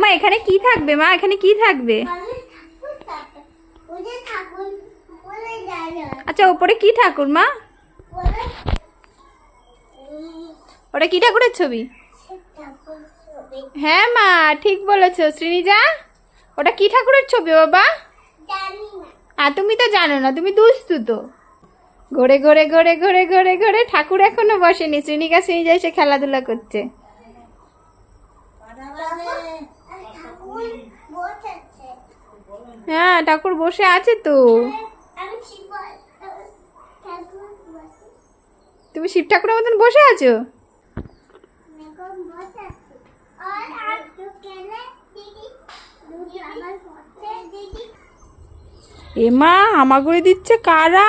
মা, এখানে কি থাকবে মা? এখানে কি থাকবে? আচ্ছা ওপরে কি ঠাকুর মা? ওটা কি ঠাকুরের ছবি? হ্যাঁ মা, ঠিক বলেছ। শ্রীনিজা, ওটা কি ঠাকুরের ছবি বাবা? আর তুমি তো জানো না, তুমি দুস্তু তো। ঘরে ঘরে ঘরে ঘরে ঘরে ঘরে ঠাকুর এখনও বসেনি। শ্রীনিকা, শ্রীনিজা এসে খেলাধুলা করছে। হ্যাঁ ঠাকুর বসে আছে তো। তুমি শিব ঠাকুরের মতন বসে আছো? এমা হামাগুড়ি দিচ্ছে কারা?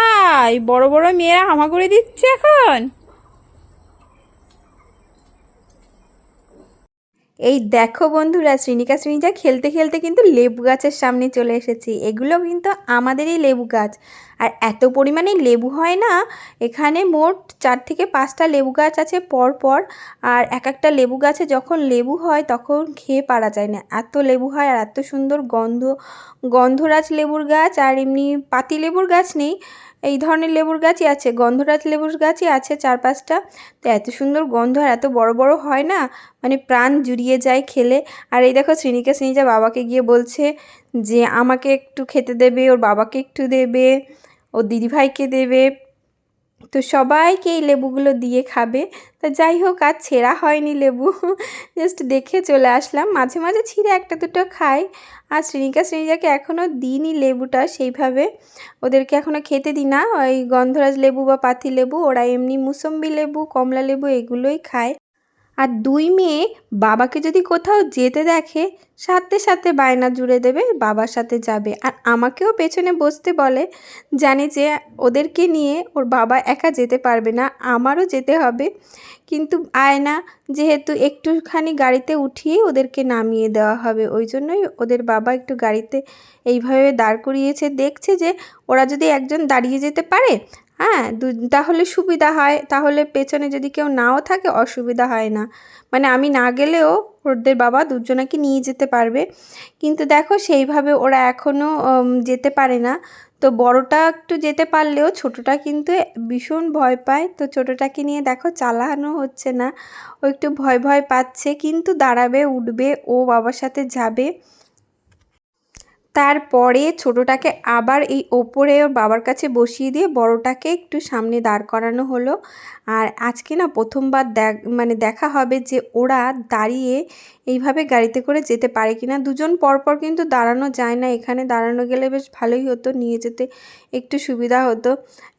এই বড় বড় মেয়েরা হামাগুড়ি দিচ্ছে এখন। এই দেখো বন্ধুরা, শ্রীনিকা শ্রীনিজা খেলতে খেলতে কিন্তু লেবু গাছের সামনে চলে এসেছি। এগুলো কিন্তু আমাদেরই লেবু গাছ। আর এত পরিমাণে লেবু হয় না, এখানে মোট চার থেকে পাঁচটা লেবু গাছ আছে পর পর আর এক একটা লেবু গাছে যখন লেবু হয়, তখন খেয়ে পারা যায় না। এত লেবু হয় আর এত সুন্দর গন্ধ, গন্ধরাজ লেবুর গাছ। আর এমনি পাতি লেবুর গাছ নেই। এই ধরনের লেবুর গাছই আছে, গন্ধরাজ লেবুর গাছই আছে চার পাঁচটা তো এত সুন্দর গন্ধ আর এত বড় বড় হয় না মানে প্রাণ জুড়িয়ে যায় খেলে। আর এই দেখো শ্রীনিকা, শ্রীনিজা বাবাকে গিয়ে বলছে যে, আমাকে একটু খেতে দেবে, ওর বাবাকে একটু দেবে, ওর দিদিভাইকে দেবে। তো সবাইকে এই লেবুগুলো দিয়ে খাবে। তা যাই হোক, আর ছেঁড়া হয়নি লেবু। জাস্ট দেখে চলে আসলাম। মাঝে মাঝে ছিঁড়ে একটা দুটো খাই। আর শ্রেণিকা শ্রেণীজাকে এখনও দিইনি লেবুটা সেইভাবে। ওদেরকে এখনও খেতে দিই না। ওই গন্ধরাজ লেবু বা পাতি লেবু, ওরা এমনি মুসম্বি লেবু, কমলা লেবু, এগুলোই খায়। আর দুই মেয়ে বাবাকে যদি কোথাও যেতে দেখে, সাথে সাথে বায়না জুড়ে দেবে, বাবার সাথে যাবে। আর আমাকেও পেছনে বসতে বলে, জানে যে ওদেরকে নিয়ে ওর বাবা একা যেতে পারবে না, আমারও যেতে হবে। কিন্তু আয়না যেহেতু একটুখানি গাড়িতে উঠিয়েই ওদেরকে নামিয়ে দেওয়া হবে, ওই জন্যই ওদের বাবা একটু গাড়িতে এইভাবে দাঁড় করিয়েছে। দেখছে যে ওরা যদি একজন দাঁড়িয়ে যেতে পারে হ্যাঁ তাহলে সুবিধা হয়। তাহলে পেছনে যদি কেউ নাও থাকে, অসুবিধা হয় না। মানে আমি না গেলেও ওদের বাবা দুজনাকে নিয়ে যেতে পারবে। কিন্তু দেখো সেইভাবে ওরা এখনও যেতে পারে না। তো বড়টা একটু যেতে পারলেও ছোটটা কিন্তু ভীষণ ভয় পায়। তো ছোটটাকে নিয়ে দেখো চালানো হচ্ছে না। ও একটু ভয় ভয় পাচ্ছে, কিন্তু দাঁড়াবে, উঠবে, ও বাবার সাথে যাবে। তারপরে ছোটোটাকে আবার এই ওপরে ওর বাবার কাছে বসিয়ে দিয়ে বড়টাকে একটু সামনে দাঁড় করানো হলো। আর আজকে না প্রথমবার দেখ মানে দেখা হবে যে ওরা দাঁড়িয়ে এইভাবে গাড়িতে করে যেতে পারে কি না দুজন পরপর কিন্তু দাঁড়ানো যায় না। এখানে দাঁড়ানো গেলে বেশ ভালোই হতো নিয়ে যেতে একটু সুবিধা হতো।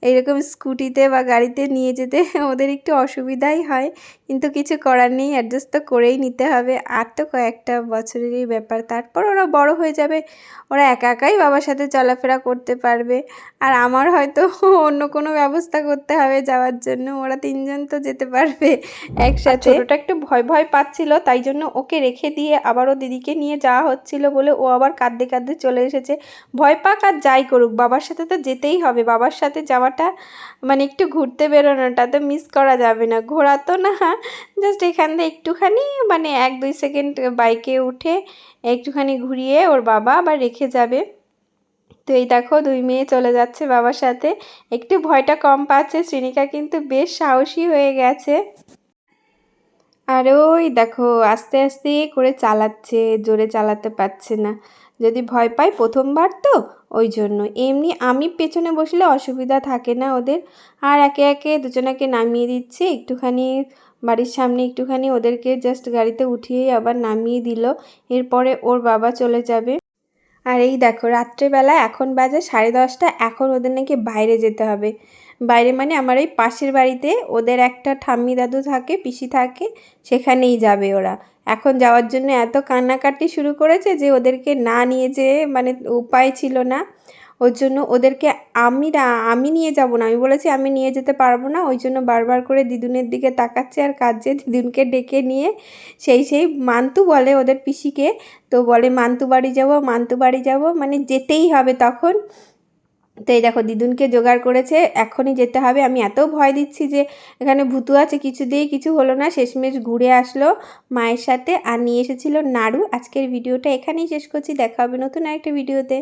এইরকম স্কুটিতে বা গাড়িতে নিয়ে যেতে ওদের একটু অসুবিধাই হয় কিন্তু কিছু করার নেই অ্যাডজাস্ট তো করেই নিতে হবে। আর তো কয়েকটা বছরেরই ব্যাপার তারপর ওরা বড় হয়ে যাবে ওরা একা একাই বাবার সাথে চলাফেরা করতে পারবে। আর আমার হয়তো অন্য কোনো ব্যবস্থা করতে হবে যাওয়ার জন্য ওরা তিনজন তো যেতে পারবে একসাথে। ওটা একটু ভয় ভয় পাচ্ছিল তাই জন্য ওকে রেখে দিয়ে আবারও দিদিকে নিয়ে যাওয়া হচ্ছিল বলে ও আবার কাঁদতে কাঁদতে চলে এসেছে। ভয় পাক আর যাই করুক, বাবার সাথে তো যেতেই হবে। বাবার সাথে যাওয়াটা মানে একটু ঘুরতে বেরোনোটা তো মিস করা যাবে না। ঘোরা তো না জাস্ট এখান থেকে একটুখানি মানে এক দুই সেকেন্ড বাইকে উঠে একটুখানি ঘুরিয়ে ওর বাবা আবার রেখে যাবে। তো এই দেখো দুই মেয়ে চলে যাচ্ছে বাবার সাথে। একটু ভয়টা কম পাচ্ছে। শ্রেণিকা কিন্তু বেশ সাহসী হয়ে গেছে। আর ওই দেখো, আস্তে আস্তে করে চালাচ্ছে, জোরে চালাতে পারছে না। যদি ভয় পায় প্রথমবার তো, ওই জন্য। এমনি আমি পেছনে বসলে অসুবিধা থাকে না ওদের। আর একে একে দুজনাকে নামিয়ে দিচ্ছে, একটুখানি বাড়ির সামনে একটুখানি ওদেরকে জাস্ট গাড়িতে উঠিয়েই আবার নামিয়ে দিল। এরপরে ওর বাবা চলে যাবে। আর এই দেখো, রাত্রেবেলা এখন বাজে সাড়ে দশটা, এখন ওদের নাকি বাইরে যেতে হবে। বাইরে মানে আমার এই পাশের বাড়িতে ওদের একটা ঠাম্মি দাদু থাকে, পিসি থাকে, সেখানেই যাবে ওরা। এখন যাওয়ার জন্য এত কান্নাকাটি শুরু করেছে যে ওদেরকে না নিয়ে যেয়ে মানে উপায় ছিল না। ওর জন্য ওদেরকে আমি আমি নিয়ে যাব না। আমি বলেছি, আমি নিয়ে যেতে পারব না। ওই জন্য বারবার করে দিদুনের দিকে তাকাচ্ছে আর কাজে দিদুনকে ডেকে নিয়ে সেই সেই মান্তু বলে ওদের পিসিকে। তো বলে মান্তু বাড়ি যাব মান্তু বাড়ি যাব। মানে যেতেই হবে তখন। তো এই দেখো দিদুনকে জোগাড় করেছে, এখনই যেতে হবে। আমি এত ভয় দিচ্ছি যে এখানে ভূতু আছে, কিছু দিয়ে কিছু হলো না। শেষমেশ ঘুরে আসলো মায়ের সাথে আর নিয়ে এসেছিল নাড়ু। আজকের ভিডিওটা এখানেই শেষ করছি। দেখা হবে নতুন আরেকটা ভিডিওতে।